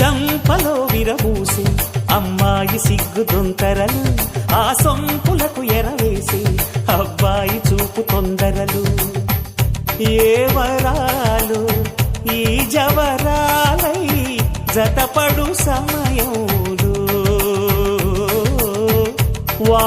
చంపలో విరబూసి అమ్మాయి సిగ్గు దొంతరలు ఆ సొంపులకు ఎరవేసి అబ్బాయి చూపు తొందరలు. ఏ వరాలు ఈ జవరాలై జతపడు సమయంలో వా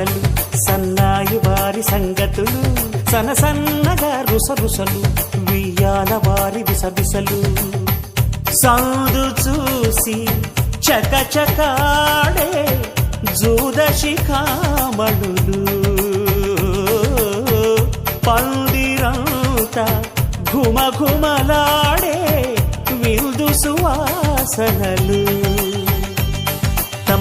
వారెవరసలు సన్నాయి వారి సంగతులు సన సన్నగా రుసరుసలు వియ్యాల వారి విసబిసలు సందు చూసి చకచకాడే జూదశిఖామణులు ఘుమ ఘుమఘుమలాడే విందు సువాసనలు.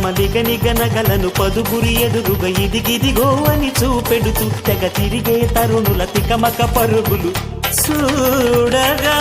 తమ నిగనిగనగలను పదుగురి ఎదురుగ ఇదిగిదిగో అని చూపెడుతూ తెగ తిరిగే తరుణుల తికమక పరుగులు. చూడగా